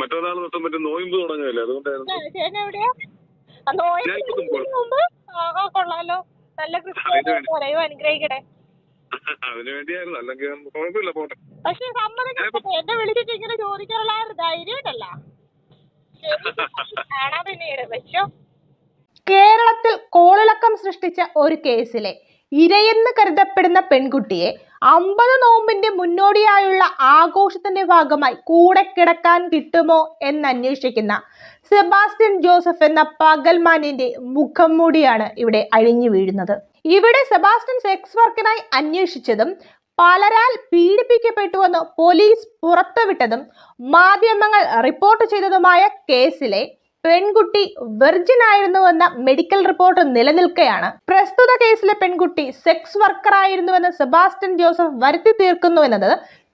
മറ്റൊരാൾ തൊട്ട് മറ്റേ നോയിമ്പ് തുടങ്ങിയല്ലേ അതുകൊണ്ടായിരുന്നു. കൊള്ളാലോ. നല്ല അനുഗ്രഹിക്കട്ടെ. അതിനു വേണ്ടിയായിരുന്നു. അല്ലെങ്കിൽ കുഴപ്പമില്ല പോട്ടെ. പക്ഷെ സമ്മതിക്കട്ടെ എന്നെ വിളിച്ചിട്ട് ഇങ്ങനെ ചോദിക്കാനുള്ള ആ ഒരു ധൈര്യം കാണാൻ പിന്നീട് വെച്ചോ. കേരളത്തിൽ കോളിളക്കം സൃഷ്ടിച്ച ഒരു കേസിലെ ഇരയെന്ന് കരുതപ്പെടുന്ന പെൺകുട്ടിയെ അമ്പത് നോമ്പിന്റെ മുന്നോടിയായുള്ള ആഘോഷത്തിന്റെ ഭാഗമായി കൂടെ കിടക്കാൻ കിട്ടുമോ എന്നന്വേഷിക്കുന്ന സെബാസ്റ്റ്യൻ ജോസഫ് എന്ന പകൽമാനിന്റെ മുഖം മൂടിയാണ് ഇവിടെ അഴിഞ്ഞു വീഴുന്നത്. ഇവിടെ സെബാസ്റ്റ്യൻ സെക്സ് വർക്കിനായി അന്വേഷിച്ചതും പലരാൽ പീഡിപ്പിക്കപ്പെട്ടുവെന്ന് പോലീസ് പുറത്തുവിട്ടതും മാധ്യമങ്ങൾ റിപ്പോർട്ട് ചെയ്തതുമായ കേസിലെ പെൺകുട്ടി വെർജിൻ ആയിരുന്നുവെന്ന മെഡിക്കൽ റിപ്പോർട്ട് നിലനിൽക്കെയാണ്. പ്രസ്തുത കേസിലെ പെൺകുട്ടി സെക്സ് വർക്കർ ആയിരുന്നുവെന്ന് സെബാസ്റ്റ്യൻ ജോസഫ് വരുത്തി തീർക്കുന്നു എന്നത്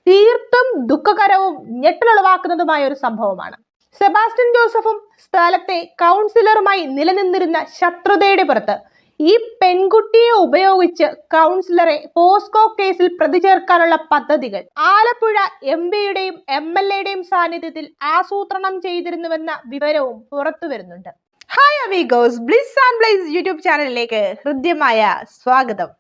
തീർത്തും ദുഃഖകരവും ഞെട്ടലുളവാക്കുന്നതുമായ ഒരു സംഭവമാണ്. സെബാസ്റ്റ്യൻ ജോസഫും സ്ഥലത്തെ കൗൺസിലറുമായി നിലനിന്നിരുന്ന ശത്രുതയുടെ പുറത്ത് ഈ പെൺകുട്ടിയെ ഉപയോഗിച്ച് കൗൺസിലറെ പോസ്കോ കേസിൽ പ്രതി ചേർക്കാനുള്ള പദ്ധതികൾ. ആലപ്പുഴ എം പിയുടെയും എം എൽ എയുടെയും സാന്നിധ്യത്തിൽ ആസൂത്രണം ചെയ്തിരുന്നുവെന്ന വിവരവും പുറത്തു വരുന്നുണ്ട്. Hi amigos bliss and blaze YouTube ചാനലിലേക്ക് ഹൃദ്യമായ സ്വാഗതം.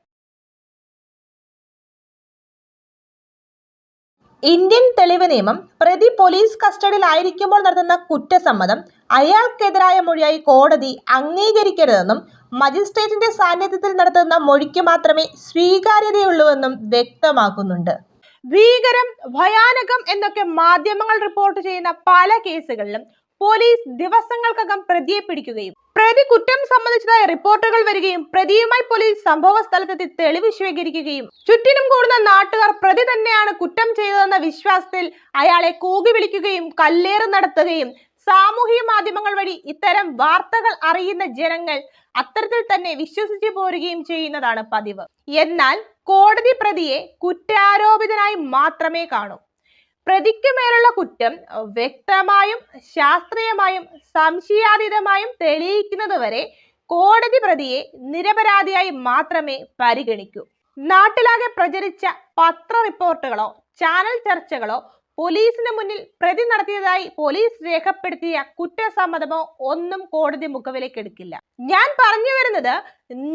ഇന്ത്യൻ തെളിവ് നിയമം പ്രതി പോലീസ് കസ്റ്റഡിയിൽ ആയിരിക്കുമ്പോൾ നടത്തുന്ന കുറ്റസമ്മതം അയാൾക്കെതിരായ മൊഴിയായി കോടതി അംഗീകരിക്കരുതെന്നും മജിസ്ട്രേറ്റിന്റെ സാന്നിധ്യത്തിൽ നടത്തുന്ന മൊഴിക്ക് മാത്രമേ സ്വീകാര്യതയുള്ളൂവെന്നും വ്യക്തമാക്കുന്നുണ്ട്. ഭീകരം ഭയാനകം എന്നൊക്കെ മാധ്യമങ്ങൾ റിപ്പോർട്ട് ചെയ്യുന്ന പല കേസുകളിലും പോലീസ് ദിവസങ്ങൾക്കകം പ്രതിയെ പിടിക്കുകയും പ്രതി കുറ്റം സംബന്ധിച്ചതായ റിപ്പോർട്ടുകൾ വരികയും പ്രതിയുമായി പോലീസ് സംഭവ സ്ഥലത്തെത്തി തെളിവ് ശേഖരിക്കുകയും ചുറ്റിനും കൂടുന്ന നാട്ടുകാർ പ്രതി തന്നെയാണ് കുറ്റം ചെയ്തതെന്ന വിശ്വാസത്തിൽ അയാളെ കൂകി വിളിക്കുകയും കല്ലേറ് നടത്തുകയും സാമൂഹിക മാധ്യമങ്ങൾ വഴി ഇത്തരം വാർത്തകൾ അറിയുന്ന ജനങ്ങൾ അത്തരത്തിൽ തന്നെ വിശ്വസിച്ചു പോരുകയും ചെയ്യുന്നതാണ് പതിവ്. എന്നാൽ കോടതി പ്രതിയെ കുറ്റാരോപിതനായി മാത്രമേ കാണൂ. പ്രതിക്ക് മേലുള്ള കുറ്റം വ്യക്തമായും ശാസ്ത്രീയമായും സംശയാതീതമായും തെളിയിക്കുന്നതുവരെ കോടതി പ്രതിയെ നിരപരാധിയായി മാത്രമേ പരിഗണിക്കൂ. നാട്ടിലാകെ പ്രചരിച്ച പത്ര റിപ്പോർട്ടുകളോ ചാനൽ ചർച്ചകളോ പോലീസിന് മുന്നിൽ പ്രതി നടത്തിയതായി പോലീസ് രേഖപ്പെടുത്തിയ കുറ്റസമ്മതമോ ഒന്നും കോടതി മുഖവിലേക്ക് എടുക്കില്ല. ഞാൻ പറഞ്ഞു വരുന്നത്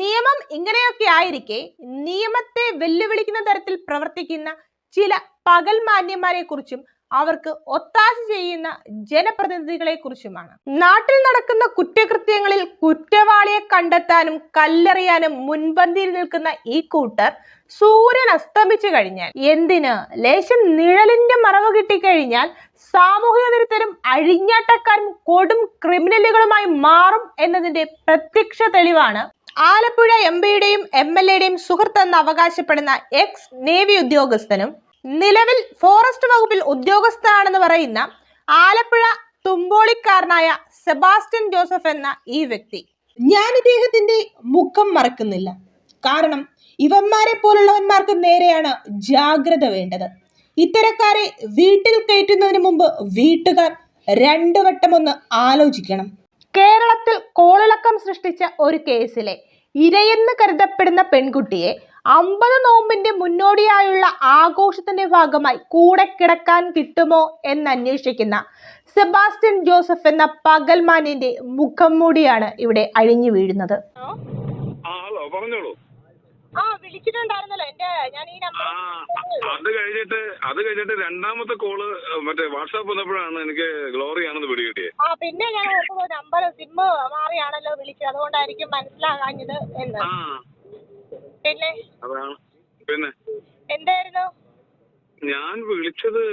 നിയമം ഇങ്ങനെയൊക്കെ ആയിരിക്കെ നിയമത്തെ വെല്ലുവിളിക്കുന്ന തരത്തിൽ പ്രവർത്തിക്കുന്ന ചില പകൽമാന്യന്മാരെ കുറിച്ചും അവർക്ക് ഒത്താശ ചെയ്യുന്ന ജനപ്രതിനിധികളെ കുറിച്ചുമാണ്. നാട്ടിൽ നടക്കുന്ന കുറ്റകൃത്യങ്ങളിൽ കുറ്റവാളിയെ കണ്ടെത്താനും കല്ലെറിയാനും മുൻപന്തിയിൽ നിൽക്കുന്ന ഈ കൂട്ടർ സൂര്യൻ അസ്തമിച്ചു കഴിഞ്ഞാൽ എന്തിന്? ലേശം നിഴലിന്റെ മറവ് കിട്ടിക്കഴിഞ്ഞാൽ സാമൂഹിക വിരുദ്ധരും അഴിഞ്ഞാട്ടക്കാരും കൊടും ക്രിമിനലുകളുമായി മാറും എന്നതിന്റെ പ്രത്യക്ഷ തെളിവാണ് ആലപ്പുഴ എം പിയുടെയും എം എൽ എയുടെയും സുഹൃത്തെന്ന് അവകാശപ്പെടുന്ന എക്സ് നേവി ഉദ്യോഗസ്ഥനും നിലവിൽ ഫോറസ്റ്റ് വകുപ്പിൽ ഉദ്യോഗസ്ഥനാണെന്ന് പറയുന്ന ആലപ്പുഴ തുമ്പോളിക്കാരനായ സെബാസ്റ്റ്യൻ ജോസഫ് എന്ന ഈ വ്യക്തി. ഞാൻ ഇദ്ദേഹത്തിന്റെ മുഖം മറക്കുന്നില്ല. കാരണം ഇവന്മാരെ പോലുള്ളവന്മാർക്ക് നേരെയാണ് ജാഗ്രത വേണ്ടത്. ഇത്തരക്കാരെ വീട്ടിൽ കയറ്റുന്നതിന് മുമ്പ് വീട്ടുകാർ രണ്ടു വട്ടം ഒന്ന് ആലോചിക്കണം. കേരളത്തിൽ കോളിളക്കം സൃഷ്ടിച്ച ഒരു കേസിലെ ഇരയെന്ന് കരുതപ്പെടുന്ന പെൺകുട്ടിയെ അമ്പത് നോമ്പിന്റെ മുന്നോടിയായുള്ള ആഘോഷത്തിന്റെ ഭാഗമായി കൂടെ കിടക്കാൻ കിട്ടുമോ എന്ന് അന്വേഷിക്കുന്ന സെബാസ്റ്റ്യൻ ജോസഫ് എന്ന പകൽമാനിന്റെ മുഖം മൂടിയാണ് ഇവിടെ അഴിഞ്ഞു വീഴുന്നത്. പറഞ്ഞോളൂ. ആ വിളിച്ചിട്ടുണ്ടായിരുന്നല്ലോ എന്റെ ഞാൻ ഈ ആ അത് കഴിഞ്ഞിട്ട് അത് കഴിഞ്ഞിട്ട് രണ്ടാമത്തെ കോൾ മറ്റേ വാട്സാപ്പ് വന്നപ്പോഴാണ് എനിക്ക് ഗ്ലോറി ആണെന്ന് പിടികിട്ടിയത് ആ പിന്നെ ഞാൻ ഓർത്തത് നമ്പർ സിം മാറിയാണല്ലോ വിളിച്ചത്. അതുകൊണ്ടായിരിക്കും മനസ്സിലാകാഞ്ഞത് എന്ന്. ആ. പിന്നെ? അതാണ്. പിന്നെ? എന്തായിരുന്നു? ഞാൻ വിളിച്ചത്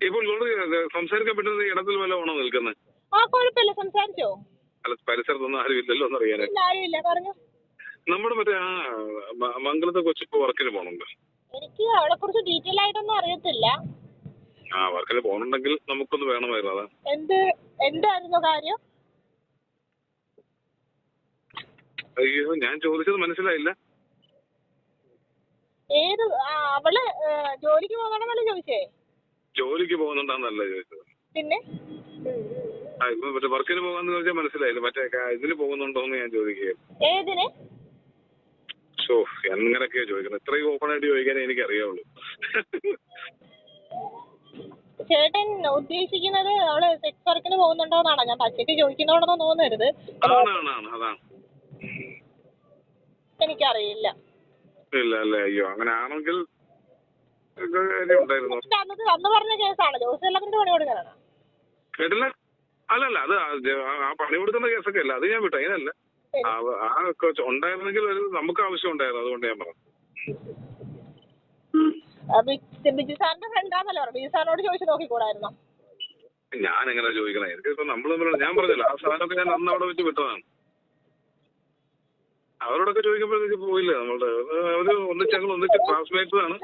ഇപ്പോൾ ഗ്ലോറി സംസാരിക്കാൻ പറ്റുന്നത് ഇടത്തിൽ വല്ല ഓണോ നിൽക്കുന്നത് ആ കുഴപ്പമില്ല. സംസാരിച്ചോ? അല്ല പരിസരത്തൊന്നും ആരും ഇല്ലല്ലോ എന്നറിയാനായിട്ട്. ഇല്ല ആരുമില്ല. പറഞ്ഞു. നമ്മുടെ മറ്റേ ആ മംഗലത്തെ കൊച്ചിപ്പോ വർക്കിന് പോകണുണ്ട് എനിക്ക് അവളെ കുറിച്ച് ഡീറ്റെയിൽ ആയിട്ടൊന്നും അറിയത്തില്ല. ആ വർക്കിന് പോകണുണ്ടെങ്കിൽ നമുക്കൊന്ന് വേണമായിരുന്നു അതാ. എന്ത് എന്തായിരുന്നു കാര്യം? അയ്യോ ഞാൻ ചോദിച്ചത് മനസ്സിലായില്ല. ഏത് അവൾ ജോലിക്ക് പോകണമെന്നല്ല ചോദിച്ചേ? ജോലിക്ക് പോകുന്നുണ്ടാന്നല്ല ചോദിച്ചത്. പിന്നെ? മറ്റേ വർക്കിന് പോകാന്ന് ചോദിച്ചാൽ മനസ്സിലായില്ല. മറ്റേ ഇതിന് പോകുന്നുണ്ടോന്ന് ഞാൻ ചോദിക്കുകയായിരുന്നു. ഏതിന്? ഷോ എങ്ങനെയൊക്കെയാ ചോദിക്കുന്നത്. ഇത്രയും ഓപ്പൺ ആയിട്ട് ചോദിക്കാനേ എനിക്ക് അറിയാവുള്ളൂ ചേട്ടൻ ഉദ്ദേശിക്കുന്നത് അവൾ സെക്സ് വർക്കിന് പോകുന്നുണ്ടോന്നാണോ ഞാൻ പച്ചയ്ക്ക് ചോദിക്കുന്നോടൊന്നും തോന്നരുത്. അതാണ് എനിക്കറിയില്ല. ഇല്ല അല്ലേ അയ്യോ അങ്ങനെ ആണെങ്കിൽ അന്ന് പറഞ്ഞ കേസാണ്. പണി കൊടുക്കാനാണ്. കേട്ടില്ല? അല്ലല്ല അത് ആ പണി കൊടുക്കുന്ന കേസൊക്കെ അല്ല. അത് ഞാൻ വിട്ടു. അതിനല്ല. ആ- കൊച്ച് ഉണ്ടായിരുന്നെങ്കിൽ ഒരു നമുക്ക് ആവശ്യം ഉണ്ടായിരുന്നു അതുകൊണ്ട് ഞാൻ പറഞ്ഞു ബിജു സാറിന്റെ ഫ്രണ്ടാന്നല്ലോ പറഞ്ഞു ബിജു സാറിനോട് ചോദിച്ചു നോക്കിക്കൂടായിരുന്നോ? ഞാൻ എങ്ങനെ ചോദിക്കണേ ഇപ്പൊ നമ്മൾ ഞാൻ പറഞ്ഞില്ല ആ സാധനമൊക്കെ ഞാൻ അന്ന് അവിടെ വെച്ച് വിട്ടതാണ്. അവരോടൊക്കെ ചോദിക്കുമ്പോഴത്തേക്ക് പോയില്ല നമ്മളുടെ അവർ ഒന്നിച്ച് ഞങ്ങൾ ഒന്നിച്ച് ക്ലാസ്മേറ്റ്സ് ആണ്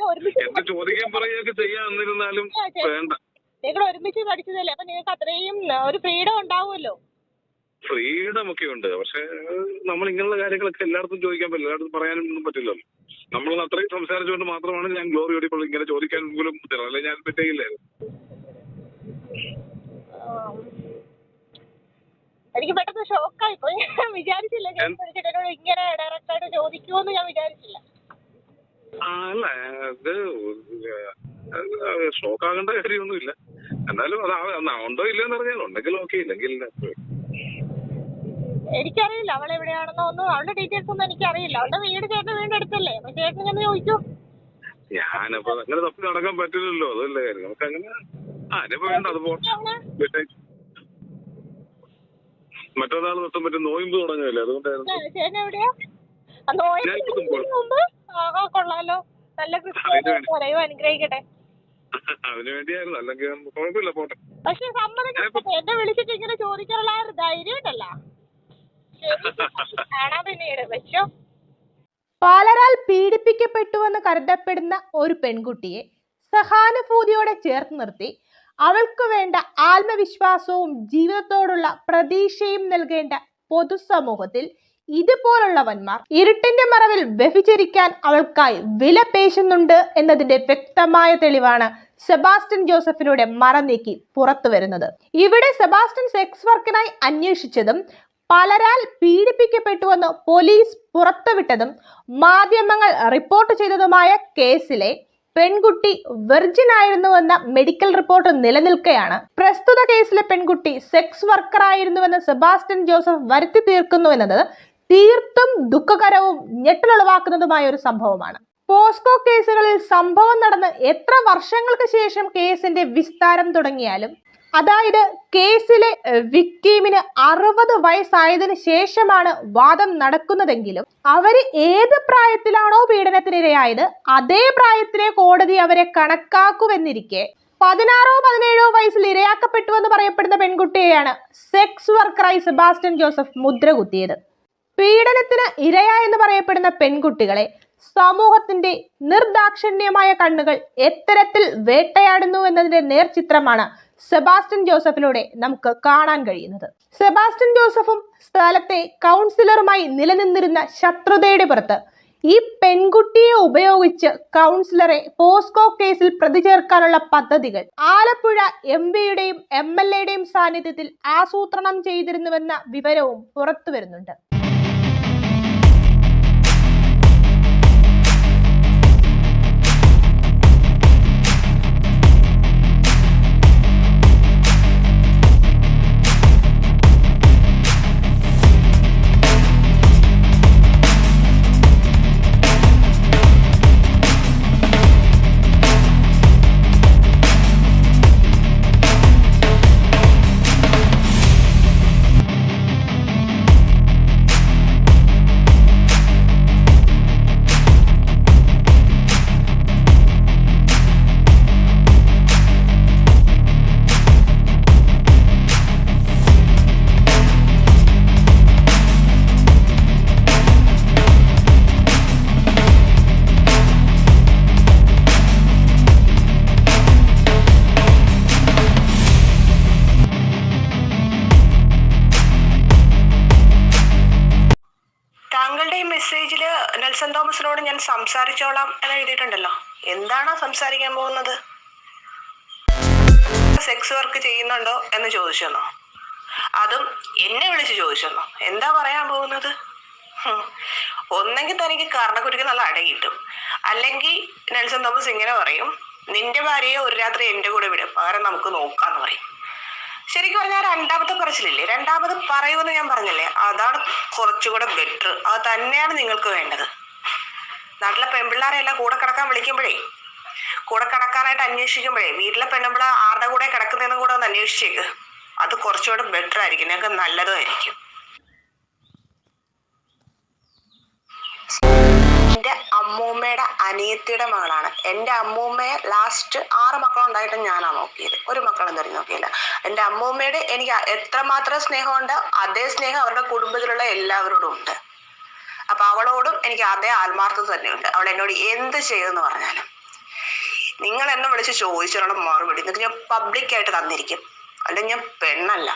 എന്ത് ചോദിക്കാൻ പറയുകയൊക്കെ ചെയ്യാൻ എന്നിരുന്നാലും വേണ്ട. നിങ്ങൾ ഒരുമിച്ച് പഠിച്ചതല്ലേ? അപ്പൊ നിങ്ങൾക്ക് അത്രയും ഒരു ഫ്രീഡം ഉണ്ടാവുമല്ലോ. ഫ്രീഡം ഒക്കെ ഉണ്ട്. പക്ഷെ നമ്മൾ ഇങ്ങനെയുള്ള കാര്യങ്ങളൊക്കെ എല്ലായിടത്തും ചോദിക്കാൻ പറ്റില്ല. എല്ലായിടത്തും പറയാനും ഒന്നും പറ്റില്ലല്ലോ. നമ്മൾ അത്രയും സംസാരിച്ചുകൊണ്ട് മാത്രമാണ് ഞാൻ ഗ്ലോറി ഇപ്പോൾ ഇങ്ങനെ ചോദിക്കാൻ പോലും പറ്റില്ല അല്ലെങ്കിൽ ഞാൻ പറ്റുകയില്ലായിരുന്നു എനിക്ക് പെട്ടെന്ന് ഷോക്കായി പോയി. ഞാൻ വിചാരിച്ചില്ല ചേട്ടനോട് ഇങ്ങനെ ഡയറക്റ്റ് ആയിട്ട് ചോദിക്കുമെന്ന് ഞാൻ വിചാരിച്ചില്ല. അല്ല ഇത് ഷോക്കാകേണ്ട കാര്യമൊന്നുമില്ല. എന്നാലും അത് ഉണ്ടോ ഇല്ലെന്ന് അറിഞ്ഞാൽ ഉണ്ടെങ്കിൽ ഓക്കെ ഇല്ലെങ്കിൽ ഇല്ല. എനിക്കറിയില്ല. അവൾ എവിടെയാണെന്നോ ഒന്നും അവളുടെ ഡീറ്റെയിൽസ് ഒന്നും എനിക്കറിയില്ല. അവളുടെ വീട് ചേട്ടൻ വീണ്ടും അടുത്തല്ലേ? അപ്പൊ ചേട്ടൻ ഞാൻ ചോദിച്ചു. ഞാനപ്പോ അങ്ങനെ തപ്പി നടക്കാൻ പറ്റില്ലല്ലോ. അതല്ലേ കാര്യം. നമുക്ക് അങ്ങനെ ആ ഇനിയിപ്പോ വേണ്ട. അത് പോട്ടെ. മറ്റൊരാൾ തൊട്ടും പറ്റും നോയിമ്പ് തുടങ്ങിയല്ലേ അതുകൊണ്ടായിരുന്നു. കൊള്ളാലോ. നല്ല അതിന് അനുഗ്രഹിക്കട്ടെ. വേണ്ടിയായിരുന്നു. അല്ലെങ്കിൽ കുഴപ്പമില്ല പോട്ടെ. പക്ഷെ എന്നെ വിളിച്ചിട്ട് ഇങ്ങനെ ചോദിക്കാനുള്ള ധൈര്യം ഉണ്ടല്ലോ കാണാൻ പാലരാൽ പീഡിപ്പിക്കപ്പെട്ടുവെന്ന് കരുതപ്പെടുന്ന ഒരു പെൺകുട്ടിയെ സഹാനുഭൂതിയോടെ ചേർത്ത് നിർത്തി. അവൾക്ക് വേണ്ട ആത്മവിശ്വാസവും ജീവിതത്തോടുള്ള പ്രതീക്ഷയും നൽകേണ്ട പൊതുസമൂഹത്തിൽ ഇതുപോലുള്ളവന്മാർ ഇരുട്ടിന്റെ മറവിൽ വ്യഭിചരിക്കാൻ അവൾക്കായി വില പേശുന്നുണ്ട് എന്നതിന്റെ വ്യക്തമായ തെളിവാണ് സെബാസ്റ്റ്യൻ ജോസഫിലൂടെ മറ നീക്കി പുറത്തു വരുന്നത് ഇവിടെ സെബാസ്റ്റ്യൻ സെക്സ് വർക്കിനായി അന്വേഷിച്ചതും പലരാൽ പീഡിപ്പിക്കപ്പെട്ടുവെന്ന് പോലീസ് പുറത്തുവിട്ടതും മാധ്യമങ്ങൾ റിപ്പോർട്ട് ചെയ്തതുമായ കേസിലെ പെൺകുട്ടി വെർജിൻ ആയിരുന്നുവെന്ന മെഡിക്കൽ റിപ്പോർട്ട് നിലനിൽക്കെയാണ്. പ്രസ്തുത കേസിലെ പെൺകുട്ടി സെക്സ് വർക്കർ ആയിരുന്നുവെന്ന് സെബാസ്റ്റ്യൻ ജോസഫ് വരുത്തി തീർക്കുന്നു എന്നത് തീർത്തും ദുഃഖകരവും ഞെട്ടലുളവാക്കുന്നതുമായ ഒരു സംഭവമാണ്. പോസ്കോ കേസുകളിൽ സംഭവം നടന്ന് എത്ര വർഷങ്ങൾക്ക് ശേഷം കേസിന്റെ വിസ്താരം തുടങ്ങിയാലും അതായത് കേസിലെ വിക്ടീമിന് അറുപത് വയസ്സായതിനു ശേഷമാണ് വാദം നടക്കുന്നതെങ്കിലും അവർ ഏത് പ്രായത്തിലാണോ പീഡനത്തിനിരയായത് അതേ പ്രായത്തിലെ കോടതി അവരെ കണക്കാക്കുമെന്നിരിക്കെ പതിനാറോ പതിനേഴോ വയസ്സിൽ ഇരയാക്കപ്പെട്ടു എന്ന് പറയപ്പെടുന്ന പെൺകുട്ടിയെയാണ് സെക്സ് വർക്കറായി സെബാസ്റ്റ്യൻ ജോസഫ് മുദ്ര കുത്തിയത് പീഡനത്തിന് ഇരയായെന്ന് പറയപ്പെടുന്ന പെൺകുട്ടികളെ സമൂഹത്തിന്റെ നിർദാക്ഷിണ്യമായ കണ്ണുകൾ എത്തരത്തിൽ വേട്ടയാടുന്നു എന്നതിന്റെ നേർചിത്രമാണ് സെബാസ്റ്റ്യൻ ജോസഫിലൂടെ നമുക്ക് കാണാൻ കഴിയുന്നത്. സെബാസ്റ്റ്യൻ ജോസഫും സ്ഥലത്തെ കൗൺസിലറുമായി നിലനിന്നിരുന്ന ശത്രുതയുടെ പുറത്ത് ഈ പെൺകുട്ടിയെ ഉപയോഗിച്ച് കൗൺസിലറെ പോസ്കോ കേസിൽ പ്രതി ചേർക്കാനുള്ള പദ്ധതികൾ ആലപ്പുഴ എം പിയുടെയും എം എൽ എയുടെയും സാന്നിധ്യത്തിൽ ആസൂത്രണം ചെയ്തിരുന്നുവെന്ന വിവരവും പുറത്തു വരുന്നുണ്ട് സംസാരിച്ചോളാം എന്ന് എഴുതിയിട്ടുണ്ടല്ലോ. എന്താണോ സംസാരിക്കാൻ പോകുന്നത്? സെക്സ് വർക്ക് ചെയ്യുന്നുണ്ടോ എന്ന് ചോദിച്ചെന്നോ? അതും എന്നെ വിളിച്ച് ചോദിച്ചെന്നോ? എന്താ പറയാൻ പോകുന്നത്. ഒന്നെങ്കിൽ തനിക്ക് കർണക്കുരുക്ക് നല്ല അട കിട്ടും. അല്ലെങ്കിൽ നെൽസൺ തോമസ് ഇങ്ങനെ പറയും നിന്റെ ഭാര്യയെ ഒരു രാത്രി എന്റെ കൂടെ വിടും പകരം നമുക്ക് നോക്കാന്ന് പറയും. ശരിക്കും പറഞ്ഞാൽ രണ്ടാമത്തെ പറച്ചിലില്ലേ? രണ്ടാമത് പറയുമെന്ന് ഞാൻ പറഞ്ഞില്ലേ? അതാണ് കുറച്ചുകൂടെ ബെറ്റർ അത് തന്നെയാണ് നിങ്ങൾക്ക് വേണ്ടത്. നാട്ടിലെ പെൺപിള്ളാരെല്ലാം കൂടെ കിടക്കാൻ വിളിക്കുമ്പോഴേ കൂടെ കിടക്കാനായിട്ട് അന്വേഷിക്കുമ്പോഴേ വീട്ടിലെ പെണ്ണുമ്പിള ആരുടെ കൂടെ കിടക്കുന്നതെന്നും കൂടെ ഒന്ന് അന്വേഷിച്ചേക്ക്. അത് കുറച്ചുകൂടെ ബെറ്റർ ആയിരിക്കും. നിങ്ങൾക്ക് നല്ലതുമായിരിക്കും. എന്റെ അമ്മൂമ്മയുടെ അനിയത്തിയുടെ മകളാണ്. എന്റെ അമ്മൂമ്മയെ ലാസ്റ്റ് ആറ് മക്കളുണ്ടായിട്ട് ഞാനാണ് നോക്കിയത്. ഒരു മക്കളും തരും നോക്കിയില്ല. എന്റെ അമ്മൂമ്മയുടെ എനിക്ക് എത്രമാത്രം സ്നേഹമുണ്ട് അതേ സ്നേഹം അവരുടെ കുടുംബത്തിലുള്ള എല്ലാവരോടും ഉണ്ട്. അപ്പൊ അവളോടും എനിക്ക് അതേ ആത്മാർത്ഥത തന്നെയുണ്ട്. അവൾ എന്നോട് എന്ത് ചെയ്തെന്ന് പറഞ്ഞാലും. നിങ്ങൾ എന്നെ വിളിച്ച് ചോദിച്ചാലും മറുപടി. നിങ്ങൾക്ക് ഞാൻ പബ്ലിക്കായിട്ട് തന്നിരിക്കും. അല്ലെങ്കിൽ ഞാൻ പെണ്ണല്ല.